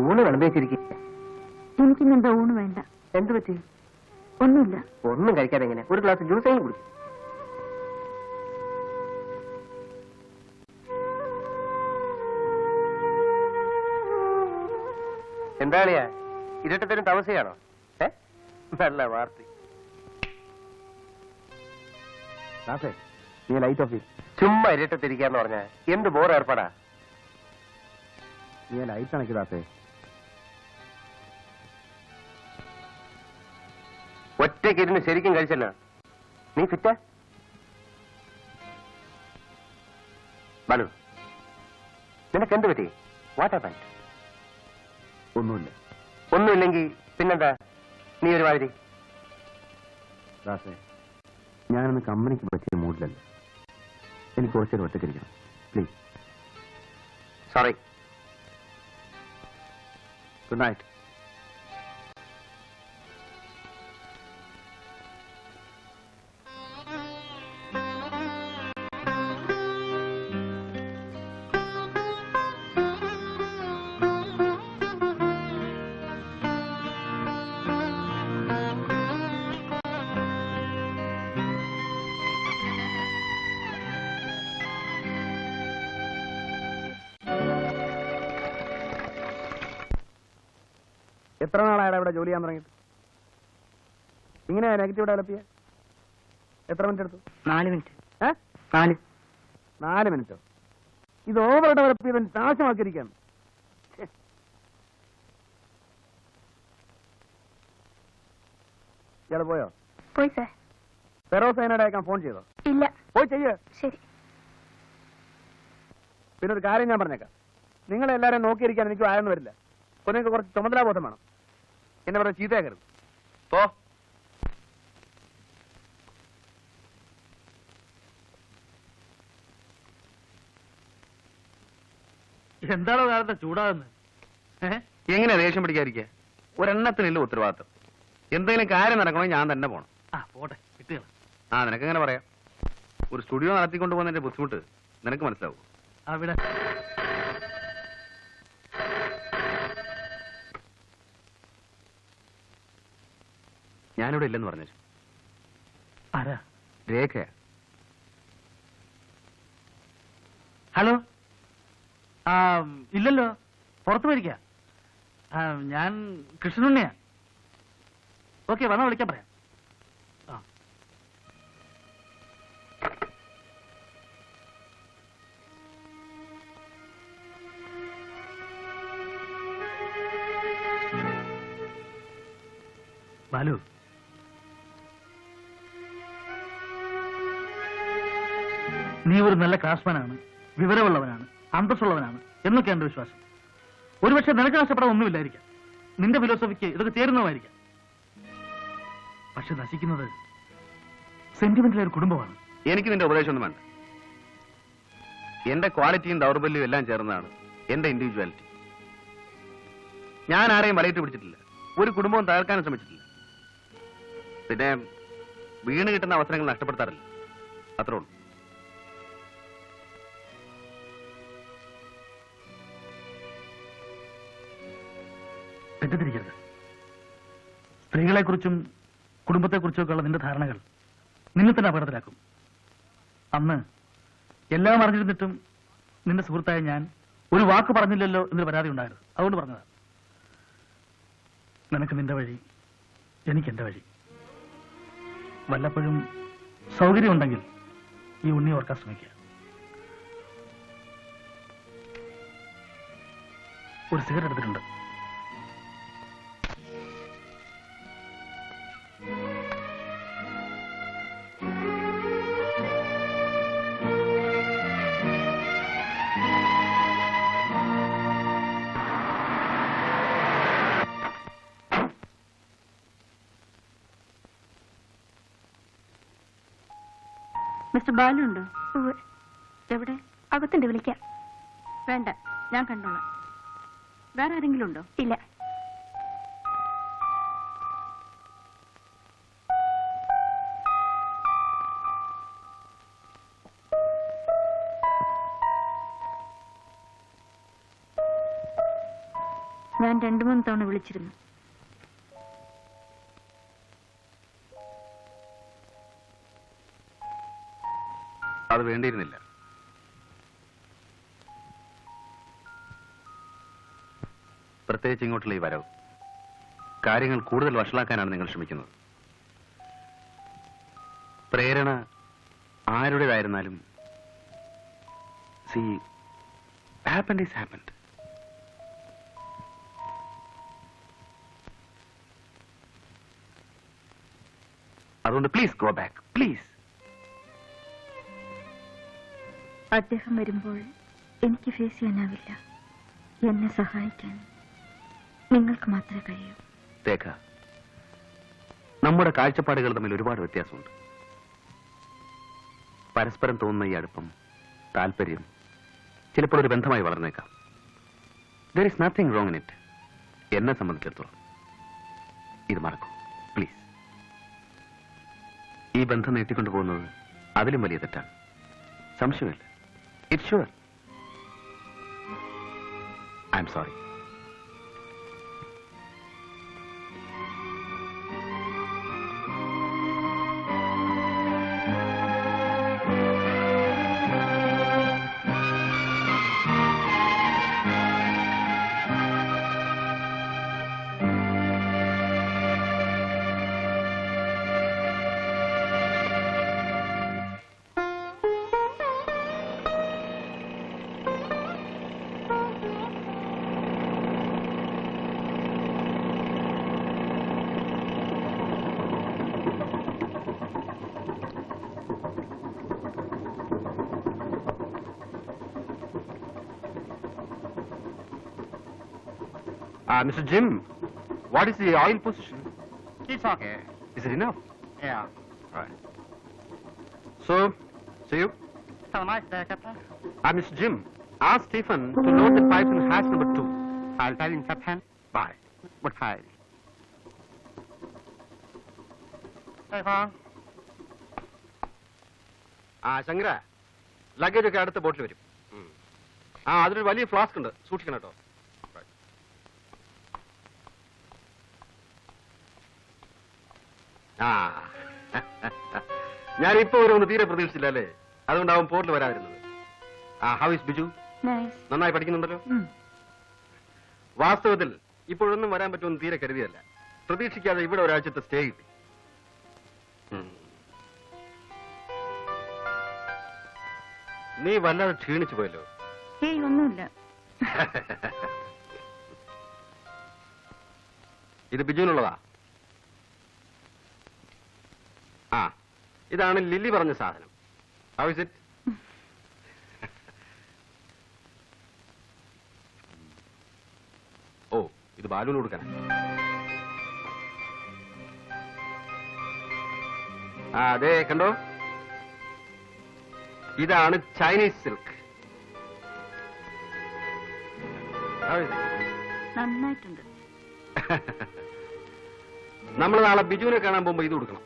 ഊണ് വിളമ്പിച്ചിരിക്കും എനിക്കിന്ന് എന്താ ഊണ് വേണ്ട. എന്ത് പറ്റി? ഒന്നുമില്ല. ഒന്നും കഴിക്കാതെ എങ്ങനെ? ഒരു ഗ്ലാസ് ജ്യൂസ് എങ്കിലും കുടിക്കും. എന്താളിയാ ഇരട്ടത്തരും താമസിയാണോ ഏ? നല്ല വാർത്ത. നീ ലൈറ്റ് ഓഫ്. ചുമ്മാ ഇരട്ടത്തിരിക്കാന്ന് പറഞ്ഞ എന്ത് ബോർ ഏർപ്പാടാ നീ ലൈറ്റ് അണക്കി ഒറ്റയ്ക്ക് ഇരുന്ന് ശരിക്കും കഴിച്ചല്ല. നീ ഫിറ്റാ ബാലു നിനക്ക് എന്ത് പറ്റി? വാട്ട് ഹാപ്പൻ ഒന്നുമില്ല. ഒന്നുമില്ലെങ്കിൽ പിന്നെന്താ? നീ ഒരു മാതിരി ദാസേ ഞാനൊന്ന് കമ്പനിക്ക് പറ്റിയ മൂഡിലല്ല. എനിക്ക് കുറച്ചൊരു ഒറ്റക്കിരിക്കണം പ്ലീസ് സോറി ഗുഡ് നൈറ്റ് എത്ര നാളായാലും ഇവിടെ ജോലി ചെയ്യാൻ തുടങ്ങിയിട്ട് ഇങ്ങനെയാ നെഗറ്റീവ് ഡെവലപ്പ് ചെയ്യാൻ എത്ര മിനിറ്റ് എടുത്തു? നാല് മിനിറ്റ് ഏ? നാല്. നാല് മിനിറ്റോ ഇത് ഓവർ ഡെവലപ്പ് ചെയ്ത് നാശമാക്കിയിരിക്കുകയാണ്. ഇയാൾ പോയോ? പോയി സാർ. ഫെറോസൈനോട് അയക്കാൻ ഫോൺ ചെയ്തോ? ഇല്ല. പോയി ചെയ്യേ. ശരി. പിന്നെ ഒരു കാര്യം ഞാൻ പറഞ്ഞേക്കാം. നിങ്ങളെ എല്ലാവരും നോക്കിയിരിക്കാൻ എനിക്ക് ആയെന്ന് വരില്ല. നിങ്ങൾക്ക് കുറച്ച് ചുമതലാബോധം വേണം. എന്നെ പറഞ്ഞ ചീത്തയാക്കരുത്. പോ. എന്താണോ കാലത്തെ ചൂടാകുന്നത്? എങ്ങനെ ദേഷ്യം പിടിക്കാതിരിക്കുക? ഒരെണ്ണത്തിനില്ല ഉത്തരവാദിത്വം. എന്തെങ്കിലും കാര്യം നടക്കണമെങ്കിൽ ഞാൻ തന്നെ പോണം. ആ പോട്ടെ. കിട്ടുക ആ നിനക്ക് എങ്ങനെ പറയാം? ഒരു സ്റ്റുഡിയോ നടത്തിക്കൊണ്ട് പോകുന്നതിന്റെ ബുദ്ധിമുട്ട് നിനക്ക് മനസ്സിലാവും? അവിടെ ഞാനിവിടെ ഇല്ലെന്ന് പറഞ്ഞു ആരാ? രേഖയാ. ഹലോ? ആ ഇല്ലല്ലോ. പുറത്തു പോയിരിക്ക. ഞാൻ കൃഷ്ണനുണ്ണിയാ. ഓക്കെ വന്നാ വിളിക്കാൻ പറയാം. ബാലു നീ ഒരു നല്ല ക്രാഫ്റ്റ്മാനാണ് വിവരമുള്ളവനാണ്. അന്തസ്സുള്ളവനാണ്. എന്നൊക്കെ എന്റെ വിശ്വാസം. ഒരുപക്ഷെ നിനക്ക് നഷ്ടപ്പെടാൻ ഒന്നുമില്ലായിരിക്കാം. നിന്റെ ഫിലോസഫിക്ക് ഇതൊക്കെ ചേരുന്നതായിരിക്കാം പക്ഷെ നശിക്കുന്നത് സെന്റിമെന്റിലെ ഒരു കുടുംബമാണ്. എനിക്ക് നിന്റെ ഉപദേശമൊന്നും വേണ്ട. എന്റെ ക്വാളിറ്റിയും ദൗർബല്യവും എല്ലാം ചേർന്നതാണ് എന്റെ ഇൻഡിവിജ്വാലിറ്റി ഞാൻ ആരെയും വലയിട്ട് പിടിച്ചിട്ടില്ല. ഒരു കുടുംബവും തകർക്കാനും ശ്രമിച്ചിട്ടില്ല. പിന്നെ വീണ് കിട്ടുന്ന അവസരങ്ങൾ നഷ്ടപ്പെടുത്താറില്ല. അത്രേ ഉള്ളൂ. സ്ത്രീകളെക്കുറിച്ചും കുടുംബത്തെക്കുറിച്ചും ഉള്ള നിന്റെ ധാരണകൾ നിന്നെ തന്നെ അപകടത്തിലാക്കും. അന്ന് എല്ലാം അറിഞ്ഞിരുന്നിട്ടും നിന്റെ സുഹൃത്തായ ഞാൻ ഒരു വാക്ക് പറഞ്ഞില്ലല്ലോ എന്നൊരു പരാതി ഉണ്ടായിരുന്നു. അതുകൊണ്ട് പറഞ്ഞതാ. നിനക്ക് നിന്റെ വഴി എനിക്ക് എന്റെ വഴി. വല്ലപ്പോഴും സൗകര്യമുണ്ടെങ്കിൽ ഈ ഉണ്ണി ഓർക്കാൻ ശ്രമിക്കുക. ഒരു സിഗരറ്റ് എടുത്തിട്ടുണ്ട്. മിസ്റ്റർ ബാലുണ്ടോ? എവിടെ? അകത്തുണ്ട് വിളിക്കാം. വേണ്ട ഞാൻ കണ്ടോളാം. വേറെ ആരെങ്കിലും ഉണ്ടോ? ഇല്ല. ഞാൻ രണ്ടു മൂന്ന് തവണ വിളിച്ചിരുന്നു. അത് വേണ്ടിയിരുന്നില്ല. പ്രത്യേകിച്ച് ഇങ്ങോട്ടുള്ള ഈ വരവ്. കാര്യങ്ങൾ കൂടുതൽ വഷളാക്കാനാണ് നിങ്ങൾ ശ്രമിക്കുന്നത്. പ്രേരണ ആരുടേതായിരുന്നാലും സി ഹാപ്പൻഡ് ഈസ് ഹാപ്പൻഡ് അതുകൊണ്ട് പ്ലീസ് ഗോ ബാക്ക് പ്ലീസ് അദ്ദേഹം വരുമ്പോൾ എനിക്ക് ഫേസ് ചെയ്യാനാവില്ല. എന്നെ സഹായിക്കാൻ നിങ്ങൾക്ക് മാത്രമേ കഴിയൂ. നമ്മുടെ കാഴ്ചപ്പാടുകൾ തമ്മിൽ ഒരുപാട് വ്യത്യാസമുണ്ട്. പരസ്പരം തോന്നുന്ന ഈ അടുപ്പം താല്പര്യം ചിലപ്പോൾ ഒരു ബന്ധമായി വളർന്നേക്കാം. There is nothing wrong in it എന്നെ സംബന്ധിച്ചിടത്തോളം. ഇത് മറക്കൂ. പ്ലീസ് ഈ ബന്ധം നീട്ടിക്കൊണ്ടു പോകുന്നത് അതിലും വലിയ തെറ്റാണ്. സംശയമില്ല it sure I'm Mr. Jim, what is the oil position? It's okay. Is it enough? Yeah. Right. So, see you. Have a nice day, Captain. Uh, Mr. Jim, ask Stephen to load the pipes in hatch number two. I'll tell him, Captain. Bye. What Stefan. ആ Shankara luggage ഒക്കെ അടുത്ത ബോട്ടിൽ വരും ആ അതിലൊരു വലിയ flask ഉണ്ട് സൂക്ഷിക്കണം കേട്ടോ ആ. ഞാൻ ഇപ്പൊ ഒരു തീരെ പ്രതീക്ഷിച്ചില്ല അല്ലേ അതുകൊണ്ട് അവൻ പോർട്ടിൽ വരാതിരുന്നത്. ആ ഹൗ ഇസ് ബിജു? നന്നായി പഠിക്കുന്നുണ്ടല്ലോ? വാസ്തവത്തിൽ ഇപ്പോഴൊന്നും വരാൻ പറ്റുമെന്ന് തീരെ കരുതിയല്ല. പ്രതീക്ഷിക്കാതെ ഇവിടെ ഒരാഴ്ചത്തെ സ്റ്റേ കിട്ടി. നീ വല്ലാതെ ക്ഷീണിച്ചു പോയല്ലോ. ഏയ് ഒന്നുമില്ല. ഇത് ബിജുവിനുള്ളതാ ആ ഇതാണ് ലില്ലി പറഞ്ഞ സാധനം. ഹൗ ഇസ് ഇറ്റ് ഓ ഇത് ബാലുവിന് കൊടുക്കാൻ ആ അതെ കണ്ടോ? ഇതാണ് ചൈനീസ് സിൽക്ക്. നന്നായിട്ടുണ്ട്. നമ്മൾ നാളെ ബിജുവിനെ കാണാൻ പോകുമ്പോ ഇത് കൊടുക്കണം.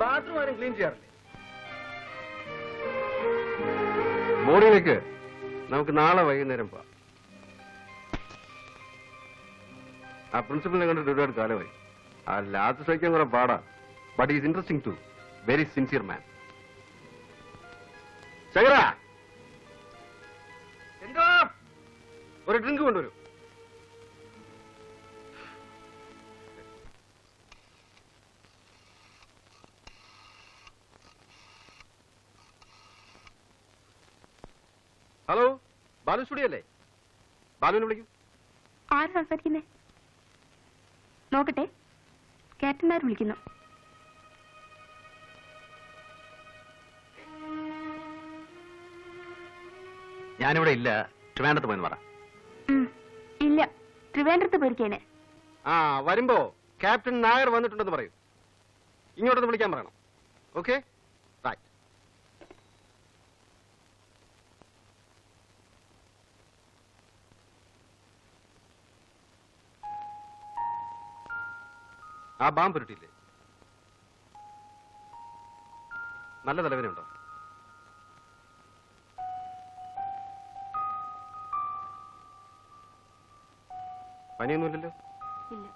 ബാത്റൂം ആരും ക്ലീൻ ചെയ്യാറില്ലേ? മോറിയിലേക്ക് നമുക്ക് നാളെ വൈകുന്നേരം പോവാം. ആ പ്രിൻസിപ്പലിനെ കണ്ടിട്ട് ഒരുപാട് കാലമായി. ആ ലാസ്റ്റ് സഹിക്കാൻ കുറെ പാടാ. But is interesting to very sincere man Shankara! എന്തോ? ഒരു ഡ്രിങ്ക് കൊണ്ടുവരൂ. ഹലോ ബാലു സ്റ്റുഡിയോ അല്ലേ ബാലുവിനെ വിളിക്കും. ആര് സംസാരിക്കുന്നേ? നോക്കട്ടെ ക്യാപ്റ്റന്മാർ വിളിക്കുന്നു. ഞാനിവിടെ ഇല്ല. ട്രിവാൻഡ്രത്ത് പോയെന്ന് പറ. ഇല്ല. ട്രിവാൻഡ്രത്ത് പോയിരിക്കേനെ. ആ വരുമ്പോ ക്യാപ്റ്റൻ നായർ വന്നിട്ടുണ്ടെന്ന് പറയൂ. ഇങ്ങോട്ടൊന്ന് വിളിക്കാൻ പറയണം. ഓക്കെ? ആ ബാം പുരുട്ടില്ലേ നല്ല തലവേനുണ്ടോ പനിയൊന്നുമില്ലല്ലോ? ഇല്ല.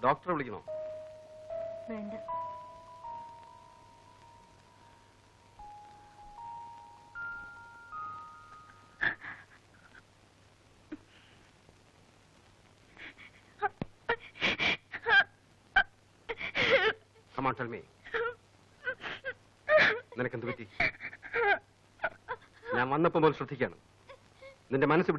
ഡോക്ടറെ വിളിക്കണോ? വേണ്ട. കമാൺ ടെൽ മീ നിനക്കെന്ത് പറ്റി? ഞാൻ വന്നപ്പോൾ മുതൽ ശ്രദ്ധിക്കാണ് നിന്റെ മനസ്സ്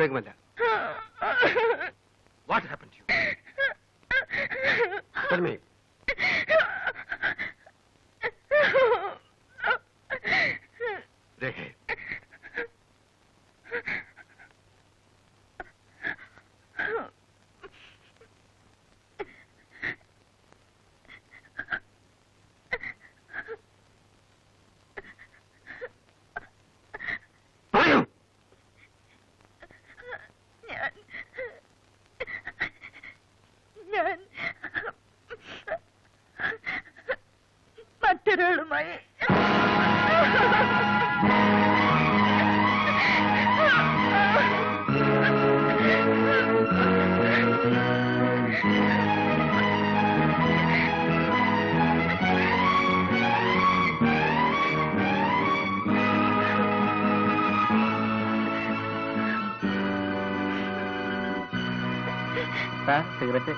സിഗരറ്റ്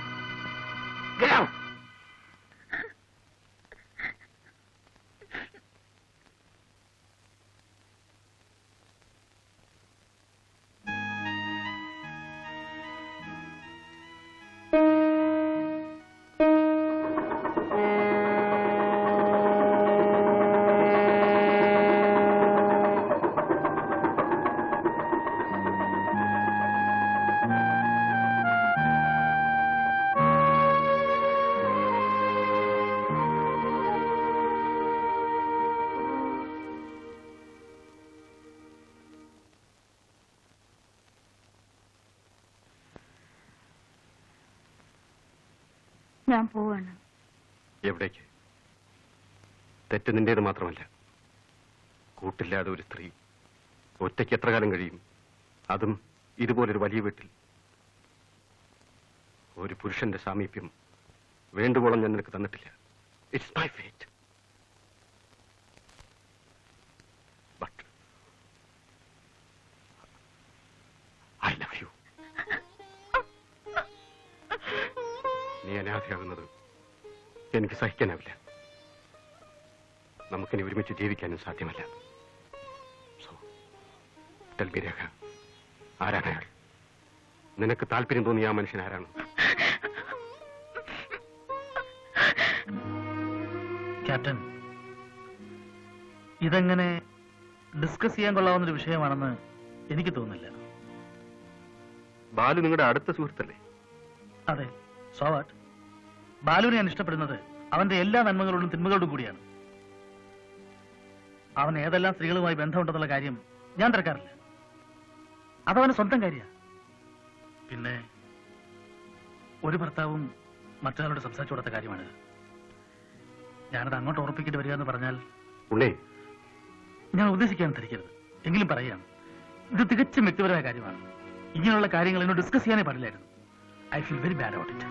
ഞാൻ പോവാണ്. എവിടേക്ക്? തെറ്റ് നിന്റേത് മാത്രമല്ല. കൂട്ടില്ലാതെ ഒരു സ്ത്രീ ഒറ്റയ്ക്ക് എത്ര കാലം കഴിയും? അതും ഇതുപോലൊരു വലിയ വീട്ടിൽ. ഒരു പുരുഷന്റെ സാമീപ്യം വേണ്ടുവോളം ഞാൻ നിനക്ക് തന്നിട്ടില്ല. ഇറ്റ്സ് മൈ ഫേറ്റ് നീ അനാഥയാകുന്നത് എനിക്ക് സഹിക്കാനാവില്ല. നമുക്കിനി ഒരുമിച്ച് ജീവിക്കാനും സാധ്യമല്ല. സോ ടെൽബി രേഖ ആരാണ് അയാൾ? നിനക്ക് താല്പര്യം തോന്നിയ ആ മനുഷ്യൻ ആരാണ്? ക്യാപ്റ്റൻ ഇതെങ്ങനെ ഡിസ്കസ് ചെയ്യാൻ കൊള്ളാവുന്നൊരു വിഷയമാണെന്ന് എനിക്ക് തോന്നുന്നില്ല. ബാലു നിങ്ങളുടെ അടുത്ത സുഹൃത്തല്ലേ? അതെ സോവാട്ട് ബാലുവിനെ ഞാൻ ഇഷ്ടപ്പെടുന്നത് അവന്റെ എല്ലാ നന്മകളോടും തിന്മകളോടും കൂടിയാണ്. അവൻ ഏതെല്ലാം സ്ത്രീകളുമായി ബന്ധമുണ്ടെന്നുള്ള കാര്യം ഞാൻ തിരക്കാറില്ല. അതവന് സ്വന്തം കാര്യമാണ് പിന്നെ ഒരു ഭർത്താവും മറ്റൊരാളോട് സംസാരിച്ചു കൊടുത്ത കാര്യമാണിത് ഞാനത് അങ്ങോട്ട് ഉറപ്പിക്കേണ്ടി വരിക എന്ന് പറഞ്ഞാൽ ഉള്ളേ ഞാൻ ഉദ്ദേശിക്കാൻ ധരിക്കരുത്. എങ്കിലും പറയാം ഇത് തികച്ചും വ്യക്തിപരമായ കാര്യമാണ്. ഇങ്ങനെയുള്ള കാര്യങ്ങൾ എന്നോട് ഡിസ്കസ് ചെയ്യാനേ പാടില്ലായിരുന്നു. I feel very bad about it